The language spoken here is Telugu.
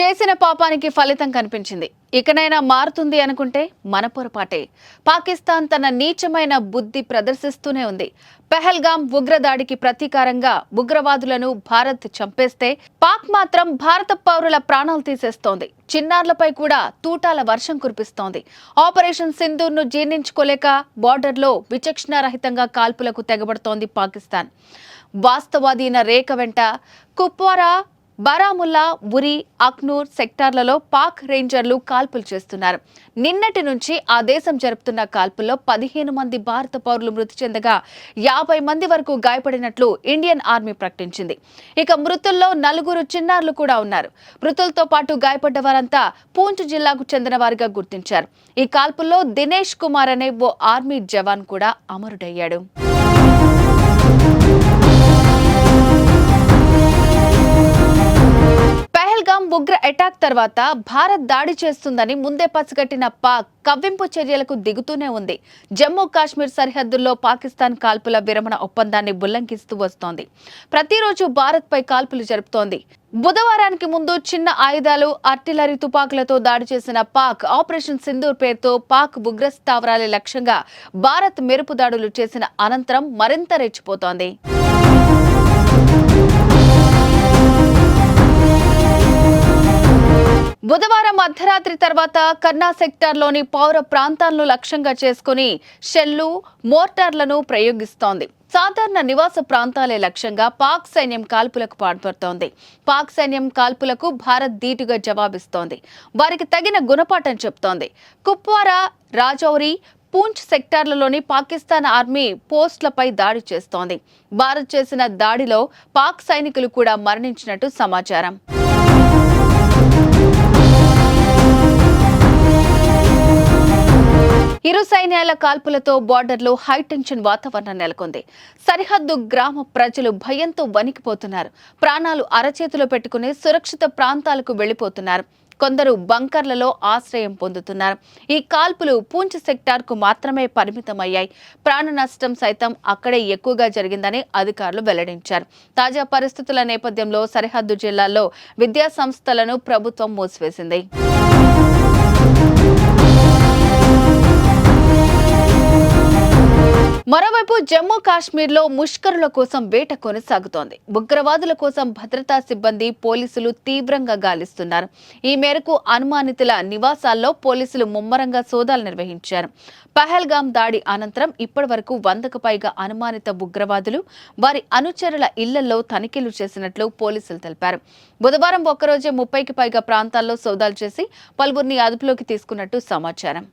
చేసిన పాపానికి ఫలితం కనిపించింది. ఇకనైనా మారుతుంది అనుకుంటే మన పొరపాటే. పాకిస్తాన్ తన నీచమైన బుద్ధి ప్రదర్శిస్తూనే ఉంది. పెహల్గాం ఉగ్రదాడికి ప్రతీకారంగా ఉగ్రవాదులను భారత్ చంపేస్తే పాక్ మాత్రం భారత పౌరుల ప్రాణాలు తీసేస్తోంది. చిన్నారులపై కూడా తూటాల వర్షం కురిపిస్తోంది. ఆపరేషన్ సింధూర్ను జీర్ణించుకోలేక బార్డర్లో విచక్షణారహితంగా కాల్పులకు తెగబడుతోంది పాకిస్తాన్. వాస్తవాధీన రేఖ వెంట కుప్వారా బారాముల్లా ఉరి అక్నూర్ సెక్టార్లలో పాక్ రేంజర్లు కాల్పులు చేస్తున్నారు. నిన్నటి నుంచి ఆ దేశం జరుపుతున్న కాల్పుల్లో పదిహేను మంది భారత పౌరులు మృతి చెందగా యాభై మంది వరకు గాయపడినట్లు ఇండియన్ ఆర్మీ ప్రకటించింది. ఇక మృతుల్లో నలుగురు చిన్నారులు కూడా ఉన్నారు. మృతులతో పాటు గాయపడ్డ వారంతా పూంచ్ జిల్లాకు చెందిన వారిగా గుర్తించారు. ఈ కాల్పుల్లో దినేష్ కుమార్ అనే ఓ ఆర్మీ జవాన్ కూడా అమరుడయ్యాడు. ఉగ్ర అటాక్ తర్వాత భారత్ దాడి చేస్తుందని ముందే పసిగట్టిన పాక్ కవ్వింపు చర్యలకు దిగుతూనే ఉంది. జమ్మూ కాశ్మీర్ సరిహద్దుల్లో పాకిస్తాన్ కాల్పుల విరమణ ఒప్పందాన్ని ఉల్లంఘిస్తూ వస్తోంది. ప్రతిరోజు భారత్పై కాల్పులు జరుపుతోంది. బుధవారానికి ముందు చిన్న ఆయుధాలు ఆర్టిలరీ తుపాకులతో దాడి చేసిన పాక్ ఆపరేషన్ సింధూర్ పేరుతో పాక్ ఉగ్ర స్థావరాల లక్ష్యంగా భారత్ మెరుపు దాడులు చేసిన అనంతరం మరింత రెచ్చిపోతోంది. బుధవారం అర్ధరాత్రి తర్వాత కర్ణా సెక్టార్లోని పౌర ప్రాంతాలను లక్ష్యంగా చేసుకుని షెల్లు మోర్టార్లను ప్రయోగిస్తోంది. సాధారణ నివాస ప్రాంతాలే లక్ష్యంగా పాక్ సైన్యం కాల్పులకు పాల్పడుతోంది. పాక్ సైన్యం కాల్పులకు భారత్ ధీటుగా జవాబిస్తోంది. వారికి తగిన గుణపాఠం చెప్తోంది. కుప్వారా రాజౌరి పూంచ్ సెక్టార్లలోని పాకిస్తాన్ ఆర్మీ పోస్టులపై దాడి చేస్తోంది. భారత్ చేసిన దాడిలో పాక్ సైనికులు కూడా మరణించినట్టు సమాచారం. ఇరు సైన్యాల కాల్పులతో బార్డర్లో హైటెన్షన్ వాతావరణం నెలకొంది. సరిహద్దు గ్రామ ప్రజలు భయంతో వణికిపోతున్నారు. ప్రాణాలు అరచేతిలో పెట్టుకుని సురక్షిత ప్రాంతాలకు వెళ్ళిపోతున్నారు కొందరు బంకర్లలో ఆశ్రయం పొందుతున్నారు. ఈ కాల్పులు పూంచ్ సెక్టార్కు మాత్రమే పరిమితమయ్యాయి. ప్రాణ నష్టం సైతం అక్కడే ఎక్కువగా జరిగిందని అధికారులు వెల్లడించారు. తాజా పరిస్థితుల నేపథ్యంలో సరిహద్దు జిల్లాల్లో విద్యా సంస్థలను ప్రభుత్వం మూసివేసింది. మరోవైపు జమ్మూ కాశ్మీర్లో ముష్కరుల కోసం వేట కొనసాగుతోంది. ఉగ్రవాదుల కోసం భద్రతా సిబ్బంది పోలీసులు తీవ్రంగా గాలిస్తున్నారు. ఈ మేరకు అనుమానితుల నివాసాల్లో పోలీసులు ముమ్మరంగా సోదాలు నిర్వహించారు. పహల్గాం దాడి అనంతరం ఇప్పటి వరకు వందకు పైగా అనుమానిత ఉగ్రవాదులు వారి అనుచరుల ఇళ్ళలో తనిఖీలు చేసినట్లు పోలీసులు తెలిపారు. బుధవారం ఒక్కరోజే ముప్పైకి పైగా ప్రాంతాల్లో సోదాలు చేసి పలువురిని అదుపులోకి తీసుకున్నట్టు సమాచారం.